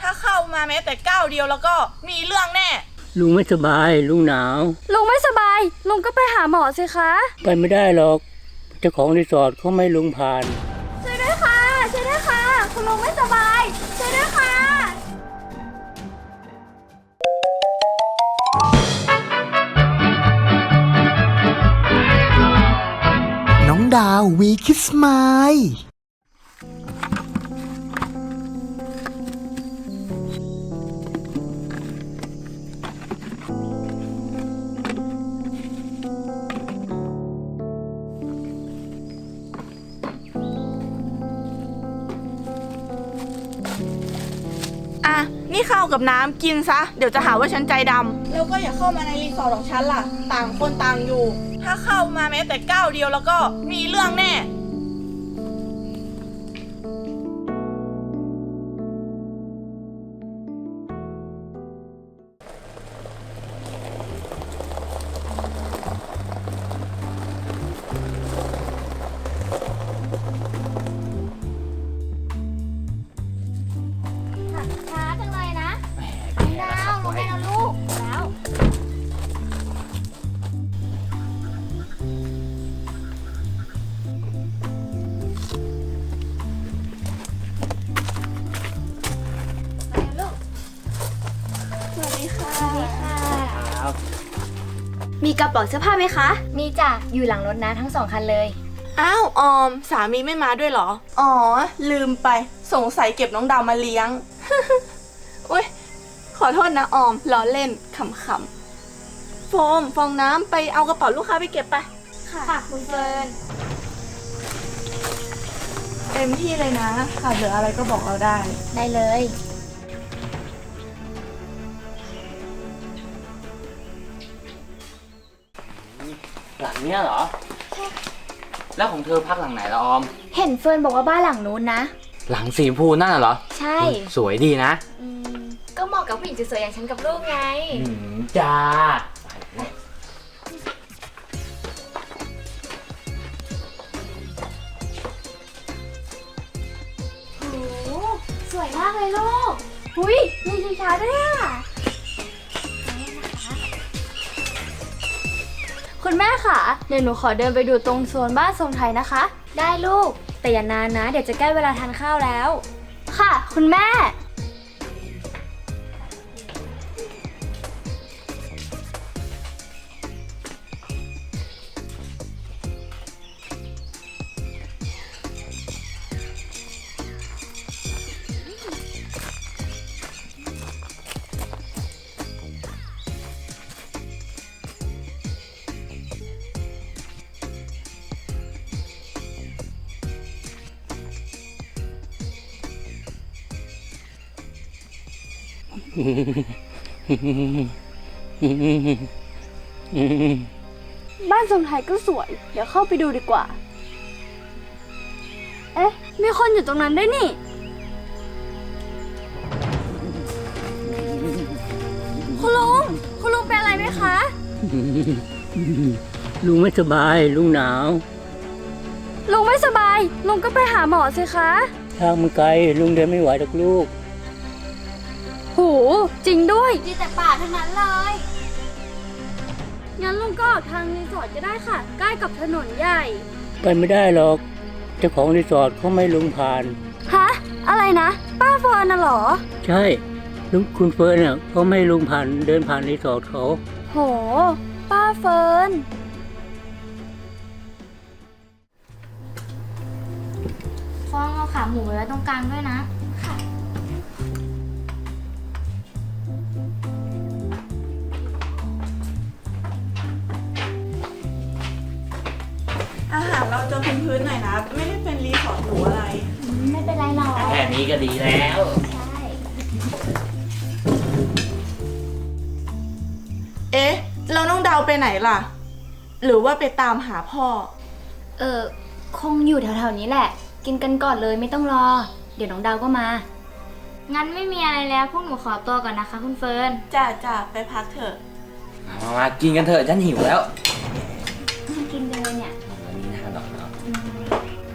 ถ้าเข้ามาแม้แต่ก้าวเดียวแล้วก็มีเรื่องแน่ ลุงไม่สบาย ลุงหนาว ลุงไม่สบาย ลุงก็ไปหาหมอสิคะ ไปไม่ได้หรอก เจ้าของรีสอร์ทเขาไม่ให้ลุงผ่าน ช่วยด้วยค่ะ ช่วยด้วยค่ะ คุณลุงไม่สบาย ช่วยด้วยค่ะ น้องดาววีคิสไมล์ นี่ข้าวกับน้ำกินซะ เดี๋ยวจะหาว่าฉันใจดำแล้วก็อย่าเข้ามาในรีสอร์ทของฉันล่ะ ต่างคนต่างอยู่ ถ้าเข้ามาแม้แต่ก้าวเดียวแล้วก็มีเรื่องแน่ช้ กระเป๋าเสื้อผ้าไหมคะ มีจ้ะอยู่หลังรถนะทั้งสองคันเลย อ้าวออม สามีไม่มาด้วยเหรอ อ๋อ ลืมไป สงสัยเก็บน้องดาวมาเลี้ยง อุ้ยขอโทษนะออมล้อเล่นขำๆโฟมฟองน้ำไปเอากระเป๋าลูกค้าไปเก็บไป ค่ะคุณเฟิร์น เต็มที่เลยนะค่ะเหลืออะไรก็บอกเราได้ ได้เลย หลังเนี้ยเหรอ แล้วของเธอพักหลังไหนละออม เห็นเฟิร์นบอกว่าบ้านหลังนู้นนะ หลังสีชมพูนั่นน่ะเหรอ ใช่สวยดีนะอืมก็เหมาะกับผู้หญิงสวยๆอย่างฉันกับลูกไง อืมจ้าโอ้โหสวยมากเลยลูกหุยมีชิงช้าด้วยอะ คุณแม่ค่ะ เดี๋ยวหนูขอเดินไปดูตรงโซนบ้านทรงไทยนะคะ ได้ลูก แต่อย่านานนะ เดี๋ยวจะใกล้เวลาทานข้าวแล้ว ค่ะ คุณแม่ บ้านทรงไทยก็สวย เดี๋ยวเข้าไปดูดีกว่า เอ๊ะ มีคนอยู่ตรงนั้นด้วยนี่ คุณลุง คุณลุงเป็นอะไรไหมคะ ลุงไม่สบาย ลุงหนาว ลุงไม่สบาย ลุงก็ไปหาหมอสิคะ ทางมันไกล ลุงเดินไม่ไหวหรอกลูก หูจริงด้วย มีแต่ป่าทั้งนั้นเลย งั้นลุงก็ออกทางรีสอร์ทก็ได้ค่ะ ใกล้กับถนนใหญ่ ไปไม่ได้หรอก เจ้าของรีสอร์ทเขาไม่ให้ลุงผ่าน ฮะ อะไรนะ ป้าเฟิร์นน่ะเหรอ ใช่ ลุงคุณเฟิร์นเนี่ยเขาไม่ให้ลุงผ่านเดินผ่านรีสอร์ทเขา โห ป้าเฟิร์น ฟองเอาขาหมูไว้ตรงกลางด้วยนะ จะพื้นๆหน่อยนะ ไม่ได้เป็นรีสอร์ทหรูอะไร ไม่เป็นไรหรอกแค่นี้ก็ดีแล้ว ใช่เอ๊ะเราน้องดาวไปไหนล่ะ หรือว่าไปตามหาพ่อ เออคงอยู่แถวๆนี้แหละ กินกันก่อนเลยไม่ต้องรอ เดี๋ยวน้องดาวก็มา งั้นไม่มีอะไรแล้วพวกหนูขอตัวก่อนนะคะ คุณเฟิร์นจ้าจ้าไปพักเถอะมามากินกันเถอะฉันหิวแล้ว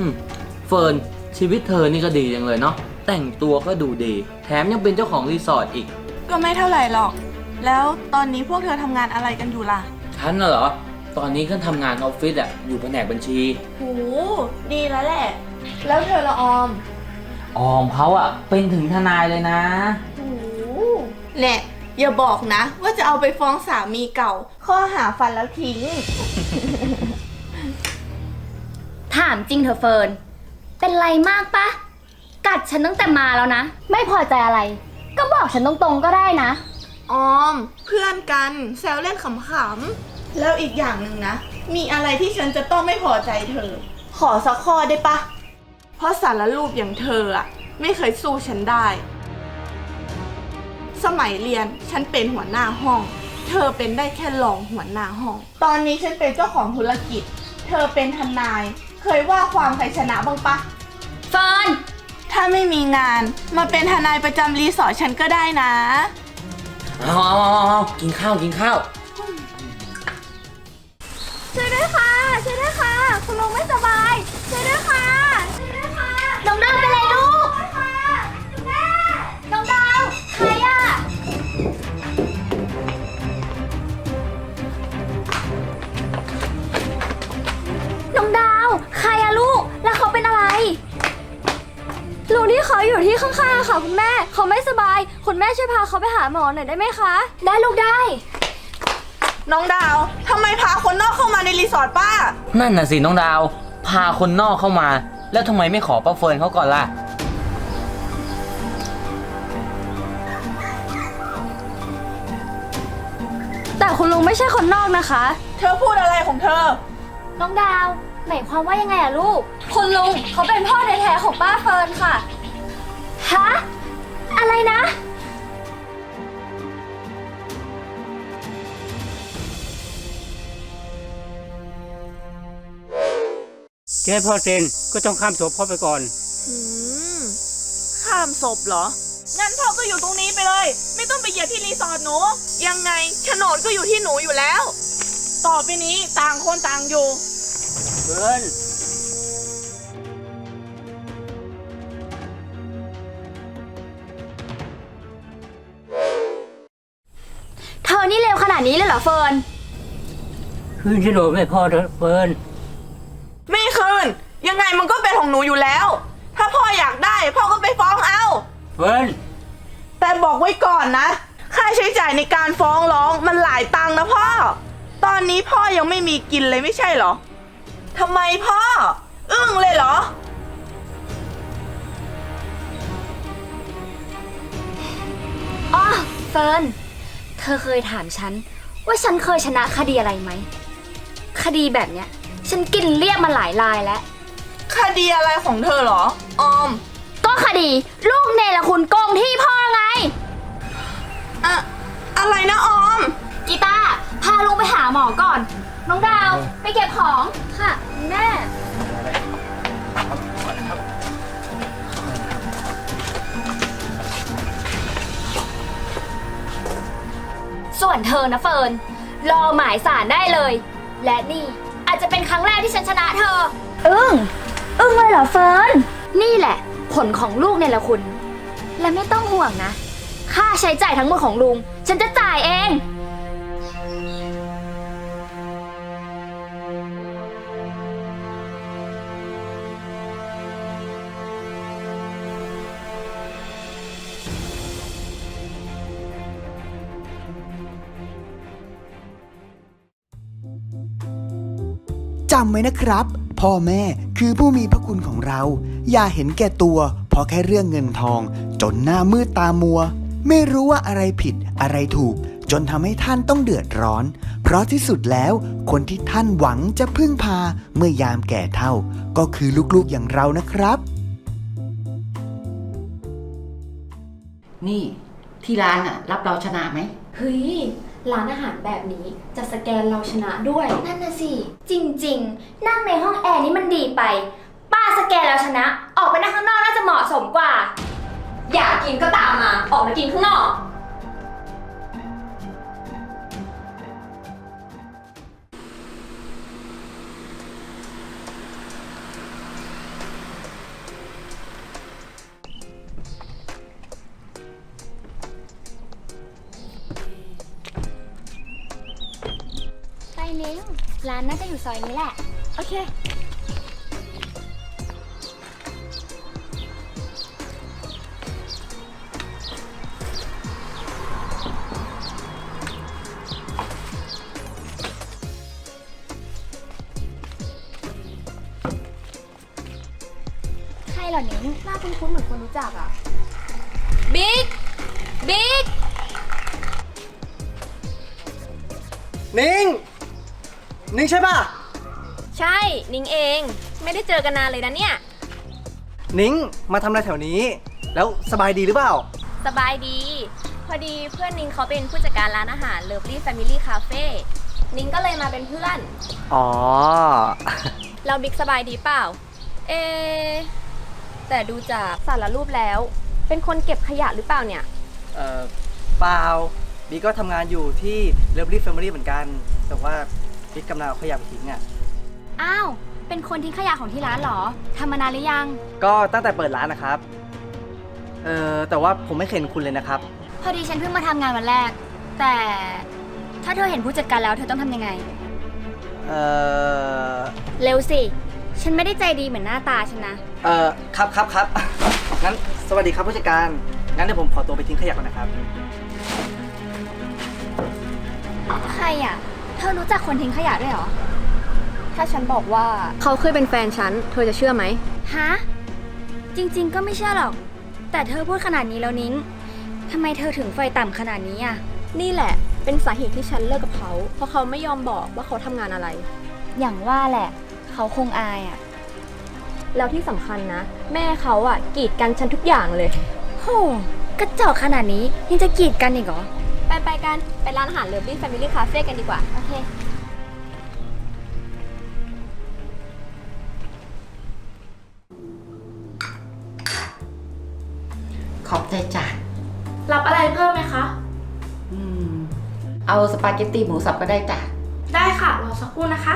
เนาะอืมเฟิร์นชีวิตเธอนี่ก็ดีจังเลยเนาะแแต่งตัวก็ดูดี แถมยังเป็นเจ้าของรีสอร์ทอีก ก็ไม่เท่าไหร่หรอก แล้วตอนนี้พวกเธอทำงานอะไรกันอยู่ล่ะ ฉันน่ะเหรอ ตอนนี้ก็ทำงานออฟฟิศอะอยู่แผนกบัญชีหูดีแล้วแหละ แล้วเธอละออม ออมเขาอะเป็นถึงทนายเลยนะหูเนี่ยอย่าบอกนะ ว่าจะเอาไปฟ้องสามีเก่า ข้อหาฟันแล้วทิ้ง ถามจริงเถอะเฟิร์น เป็นไรมากปะ กัดฉันตั้งแต่มาแล้วนะ ไม่พอใจอะไร ก็บอกฉันตรงๆก็ได้นะ ออม เพื่อนกันแซวเล่นขำๆ แล้วอีกอย่างหนึ่งนะ มีอะไรที่ฉันจะต้องไม่พอใจเธอ ขอสักข้อได้ปะ เพราะสารรูปอย่างเธออะไม่เคยสู้ฉันได้ สมัยเรียนฉันเป็นหัวหน้าห้อง เธอเป็นได้แค่รองหัวหน้าห้อง ตอนนี้ฉันเป็นเจ้าของธุรกิจ เธอเป็นทนาย เคยว่าความใครชนะบ้างปะ เฟิร์น ถ้าไม่มีงานมาเป็นทนายประจำรีสอร์ทฉันก็ได้นะเอาเอาเอาเอากินข้าวกินข้าว ช่วยด้วยค่ะ ช่วยด้วยค่ะ คุณลุงไม่สบาย ช่วยด้วยค่ะ ช่วยด้วยค่ะ น้องดาวเป็นาวใครอะลูก แล้วเขาเป็นอะไรลุงที่เขาอยู่ที่ข้างๆค่ะคุณแม่ เขาไม่สบาย คุณแม่ช่วยพาเขาไปหาหมอหน่อยได้ไหมคะ ได้ลูกได้ น้องดาว ทำไมพาคนนอกเข้ามาในรีสอร์ทป้า นั่นน่ะสิน้องดาว พาคนนอกเข้ามา แล้วทำไมไม่ขอป้าเฟิร์นเขาก่อนล่ะ แต่คุณลุงไม่ใช่คนนอกนะคะ เธอพูดอะไรของเธอ น้องดาว หมายความว่ายังไงอะลูก คุณลุงเขาเป็นพ่อแท้ๆของป้าเฟิร์นค่ะ ฮะ อะไรนะ แค่พ่อเซ็นก็ต้องข้ามศพพ่อไปก่อน หืม ข้ามศพเหรอ งั้นพ่อก็อยู่ตรงนี้ไปเลย ไม่ต้องไปเหยียบที่รีสอร์ทหนู ยังไงโฉนดก็อยู่ที่หนูอยู่แล้ว ต่อไปนี้ต่างคนต่างอยู่ เฟิร์นเธอนี่เร็วขนาดนี้เลยเหรอเฟิร์นคืนโฉนดให้พ่อเถอะเฟิร์นไม่คืน ยังไงมันก็เป็นของหนูอยู่แล้ว ถ้าพ่ออยากได้พ่อก็ไปฟ้องเอา เฟิร์นแต่บอกไว้ก่อนนะ ค่าใช้จ่ายในการฟ้องร้องมันหลายตังค์นะพ่อ ตอนนี้พ่อยังไม่มีกินเลยไม่ใช่เหรอ ทำไมพ่อ อึ้งเลยเหรอ อ๋อเฟิร์น เธอเคยถามฉัน ว่าฉันเคยชนะคดีอะไรไหม คดีแบบเนี้ย ฉันกินเรียกมาหลายรายแล้ว คดีอะไรของเธอเหรอ ออม ก็คดีลูกเนรคุณโกงที่พ่อไง อะอะไรนะออม กีตาร์พาลุงไปหาหมอก่อน น้องดาวไปเก็บของค่ะคุณแม่ส่วนเธอนะเฟิร์นรอหมายสารได้เลย และนี่อาจจะเป็นครั้งแรกที่ฉันชนะเธอ อึ้งอึ้งเลยเหรอเฟิร์นนี่แหละ ผลของลูกเนี่ยแหละคุณ และไม่ต้องห่วงนะ ค่าใช้จ่ายทั้งหมดของลุง ฉันจะจ่ายเองำไว้นะครับ พ่อแม่คือผู้มีพระคุณของเรา อย่าเห็นแก่ตัว เพราะแค่เรื่องเงินทอง จนหน้ามืดตามัว ไม่รู้ว่าอะไรผิดอะไรถูก จนทำให้ท่านต้องเดือดร้อน เพราะที่สุดแล้วคนที่ท่านหวังจะพึ่งพาเมื่อยามแก่เท่า ก็คือลูกๆอย่างเรานะครับ นี่ที่ร้านอะรับเราชนะไหม เฮ้ย ร้านอาหารแบบนี้จะสแกนเราชนะด้วย นั่นน่ะสิ จริงๆ นั่งในห้องแอร์นี่มันดีไป ป้าสแกนแล้วชนะ ออกไปนั่งข้างนอกน่าจะเหมาะสมกว่า อยากกินก็ตามมา ออกมากินข้างนอกานน่าจะอยู่ซอยนี้แหละ โอเคใช่เหรอนิ้งหน้าคุ้นๆเหมือนคนรู้จักอะ บิ๊ก บิ๊ก นิ้ง นิ้งใช่ป่ะ ใช่ นิ้งเอง ไม่ได้เจอกันนานเลยนะเนี่ย นิ้งมาทำอะไรแถวนี้ แล้วสบายดีหรือเปล่า สบายดี พอดีเพื่อนนิ้งเขาเป็นผู้จัดการร้านอาหาร Lovely Family Cafe นิ้งก็เลยมาเป็นเพื่อน อ๋อ เราบิ๊กสบายดีเปล่า เอะแต่ดูจากสารรูปแล้ว เป็นคนเก็บขยะหรือเปล่าเนี่ย เอ่อเปล่าบิ๊กก็ทำงานอยู่ที่ Lovely Family เหมือนกัน แต่ว่า บิ๊กกำลังเอาขยะไปทิ้งอะ อ้าว เป็นคนทิ้งขยะของที่ร้านเหรอทำมานานหรือยัง ก็ตั้งแต่เปิดร้านนะครับ เอ่อแต่ว่าผมไม่เห็นคุณเลยนะครับ พอดีฉันเพิ่งมาทำงานวันแรก แต่ถ้าเธอเห็นผู้จัดการแล้วเธอต้องทำยังไง เอ่อเร็วสิ ฉันไม่ได้ใจดีเหมือนหน้าตาฉันนะ เอ่อครับครับครับ งั้นสวัสดีครับผู้จัดการ งั้นเดี๋ยวผมขอตัวไปทิ้งขยะก่อนนะครับ ใครอะ เธอรู้จักคนทิ้งขยะด้วยเหรอ ถ้าฉันบอกว่า เขาเคยเป็นแฟนฉัน เธอจะเชื่อไหม ฮะ จริงๆ ก็ไม่เชื่อหรอก แต่เธอพูดขนาดนี้แล้วนิ้งทำไมเธอถึงไฟต่ำขนาดนี้อะ นี่แหละ เป็นสาเหตุที่ฉันเลิกกับเขา เพราะเขาไม่ยอมบอกว่าเขาทำงานอะไร อย่างว่าแหละ เขาคงอายอะ แล้วที่สำคัญนะ แม่เขาอะกีดกันฉันทุกอย่างเลย โห กระจอกขนาดนี้ยังจะกีดกันอีกเหรอ ไปไปกัน ไปร้านอาหาร Lovely Family Cafe กันดีกว่า โอเค ขอบใจจ้ะรับอะไรเพิ่มไหมคะ อืม เอาสปาเกตตีหมูสับก็ได้จ้ะ ได้ค่ะ รอสักครู่นะคะ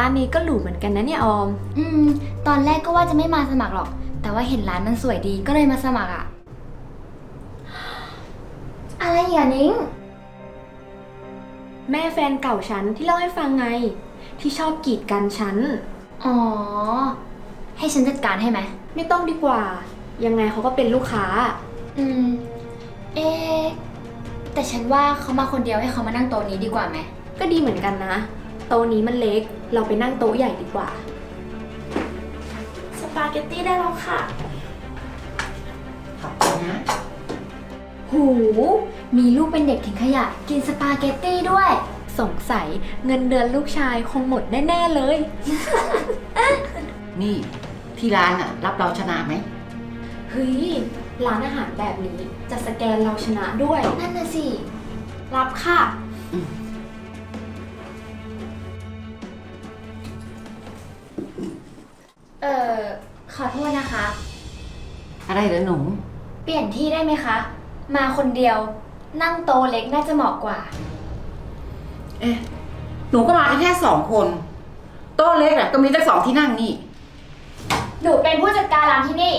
ร้านนี้ก็หรูเหมือนกันนะเนี่ยออม อืม ตอนแรกก็ว่าจะไม่มาสมัครหรอก แต่ว่าเห็นร้านมันสวยดีก็เลยมาสมัครอะอะไรอย่านิ้ง แม่แฟนเก่าฉันที่เล่าให้ฟังไง ที่ชอบกีดกันฉัน อ๋อ ให้ฉันจัดการให้ไหม ไม่ต้องดีกว่า ยังไงเขาก็เป็นลูกค้า อืม เอะแต่ฉันว่าเขามาคนเดียวให้เขามานั่งโต๊ะนี้ดีกว่าไหม ก็ดีเหมือนกันนะ โต๊ะนี้มันเล็ก เราไปนั่งโต๊ะใหญ่ดีกว่า สปาเกตตี้ได้แล้วค่ะ ขอบคุณนะ หู มีลูกเป็นเด็กทิ้งขยะ กินสปาเกตตี้ด้วย สงสัยเงินเดือนลูกชายคงหมดแน่ ๆ เลย นี่ ที่ร้านอะ รับเราชนะไหม เฮ้ย ร้านอาหารแบบนี้จะสแกนเราชนะด้วย นั่นน่ะสิ รับค่ะ เอ่อ ขอโทษนะคะ อะไรเหรอหนู เปลี่ยนที่ได้ไหมคะ มาคนเดียว นั่งโต๊ะเล็กน่าจะเหมาะกว่า เอ๊ะหนูก็มาแค่สองคน โต๊ะเล็กอะก็มีตั้งสองที่นั่งนี่ หนูเป็นผู้จัดการร้านที่นี่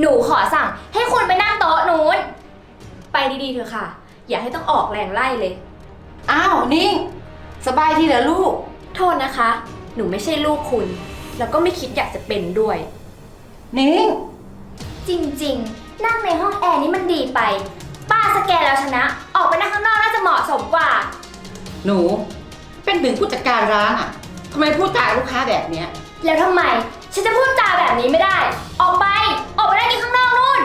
หนูขอสั่ง ให้คุณไปนั่งโต๊ะนู้น ไปดีๆเถอะค่ะ อย่าให้ต้องออกแรงไล่เลย อ้าว นิ่ง สบายทีเหรอลูก โทษนะคะ หนูไม่ใช่ลูกคุณ แล้วก็ไม่คิดอยากจะเป็นด้วย นิ่งจริงๆ นั่งในห้องแอร์นี่มันดีไป ป้าสแกนแล้วชนะ ออกไปนั่งข้างนอกน่าจะเหมาะสมกว่า หนู เป็นถึงผู้จัดการร้านอะทำไมพูดจากับลูกค้าแบบเนี้ย แล้วทำไม ฉันจะพูดจาแบบนี้ไม่ได้ ออกไป ออกไปนั่งกินข้างนอกนู่น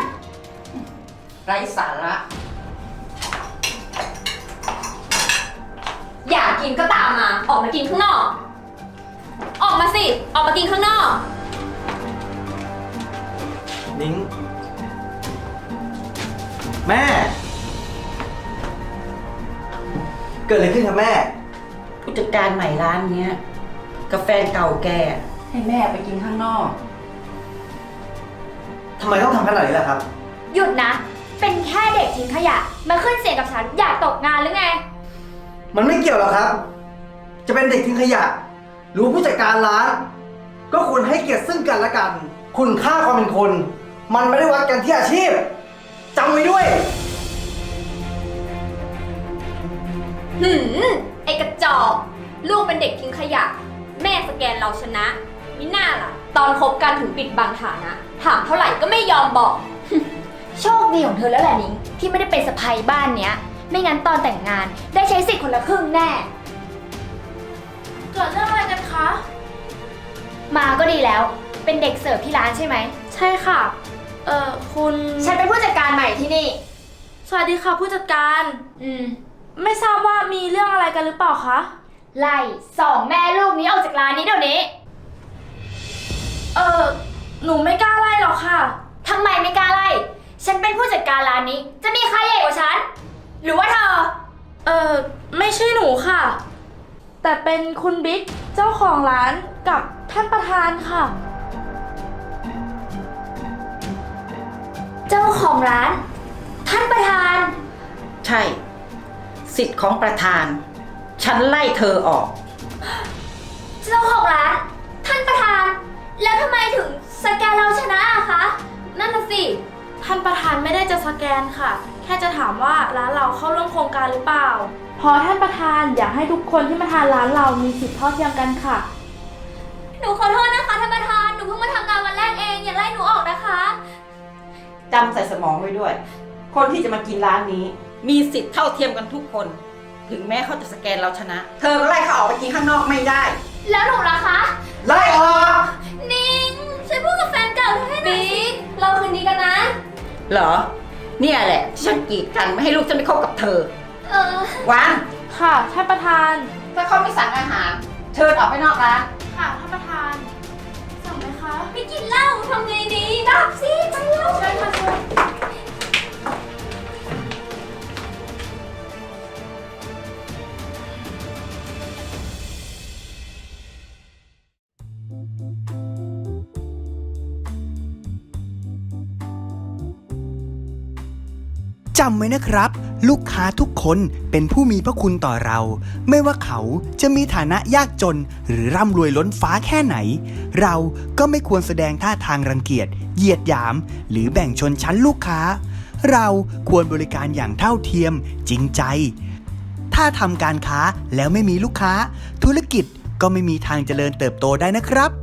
ไร้สาระ อยากกินก็ตามมา ออกมากินข้างนอก ออกมาสิ ออกมากินข้างนอก นิ้ง แม่ เกิดอะไรขึ้นครับแม่ ผู้จัดการใหม่ร้านเนี้ยกับแฟนเก่าแกให้แม่ไปกินข้างนอก ทำไมต้องทำขนาดนี้ล่ะครับ หยุดนะ เป็นแค่เด็กทิ้งขยะ มาขึ้นเสียงกับฉันอยากตกงานหรือไง มันไม่เกี่ยวหรอกครับ จะเป็นเด็กทิ้งขยะ หรือผู้จัดการร้าน ก็ควรให้เกียรติซึ่งกันและกัน คุณค่าความเป็นคน มันไม่ได้วัดกันที่อาชีพจำไว้ด้วย หืมไอกระจอกลูกเป็นเด็กทิ้งขยะ แม่สแกนเราชนะมิน่าล่ะ ตอนคบกันถึงปิดบังฐานะ ถามเท่าไหร่ก็ไม่ยอมบอก โชคดีของเธอแล้วแหละนิ้งที่ไม่ได้เป็นสะใภ้บ้านเนี้ย ไม่งั้นตอนแต่งงานได้ใช้สิทธิ์คนละครึ่งแน่ เกิดเรื่องอะไรกันคะ มาก็ดีแล้ว เป็นเด็กเสิร์ฟที่ร้านใช่ไหม ใช่ค่ะ เอ่อ คุณ ฉันเป็นผู้จัดการใหม่ที่นี่ สวัสดีค่ะผู้จัดการ อืม ไม่ทราบว่ามีเรื่องอะไรกันหรือเปล่าคะ ไล่สองแม่ลูกนี้ออกจากร้านนี้เดี๋ยวนี้ เออหนูไม่กล้าไล่หรอกค่ะ ทำไมไม่กล้าไล่ ฉันเป็นผู้จัดการร้านนี้ จะมีใครใหญ่กว่าฉัน หรือว่าเธอ เออไม่ใช่หนูค่ะ แต่เป็นคุณบิ๊กเจ้าของร้านกับท่านประธานค่ะ เจ้าของร้าน ท่านประธาน ใช่ สิทธิ์ของประธาน ฉันไล่เธอออก เจ้าของร้าน ท่านประธาน แล้วทำไมถึงสแกนเราชนะอะคะนั่นน่ะสิ ท่านประธานไม่ได้จะสแกนค่ะ แค่จะถามว่าร้านเราเข้าร่วมโครงการหรือเปล่าเพราะท่านประธานอยากให้ทุกคนที่มาทานร้านเรามีสิทธิ์เท่าเทียมกันค่ะ หนูขอโทษนะคะท่านประธาน หนูเพิ่งมาทำงานวันแรกเอง อย่าไล่หนูออกนะคะ จำใส่สมองไว้ด้วย คนที่จะมากินร้านนี้ มีสิทธิ์เท่าเทียมกันทุกคน ถึงแม้เขาจะสแกนเราชนะ เธอก็ไล่เขาออกไปกินข้างนอกไม่ได้ แล้วหนูล่ะคะ ไล่ออก นิงช่วยพูดกับแฟนเก่าเธอให้หน่อยสิเราคืนดีกันนะ เหรอ เนี่ยแหละที่ฉันกีดกันไม่ให้ลูกฉันไปคบกับเธอ เออวางค่ะท่านประธาน ถ้าเขาไม่สั่งอาหาร เชิญออกไปนอกร้านค่ะท่านประธาน สั่งไหมคะ ไม่กินเหล้าทำไงดีดับสิไปแล้วใช่ค่ะเชิญจำไว้นะครับ ลูกค้าทุกคนเป็นผู้มีพระคุณต่อเรา ไม่ว่าเขาจะมีฐานะยากจนหรือร่ำรวยล้นฟ้าแค่ไหน เราก็ไม่ควรแสดงท่าทางรังเกียจเหยียดหยาม หรือแบ่งชนชั้นลูกค้า เราควรบริการอย่างเท่าเทียมจริงใจ ถ้าทำการค้าแล้วไม่มีลูกค้า ธุรกิจก็ไม่มีทางเจริญเติบโตได้นะครับ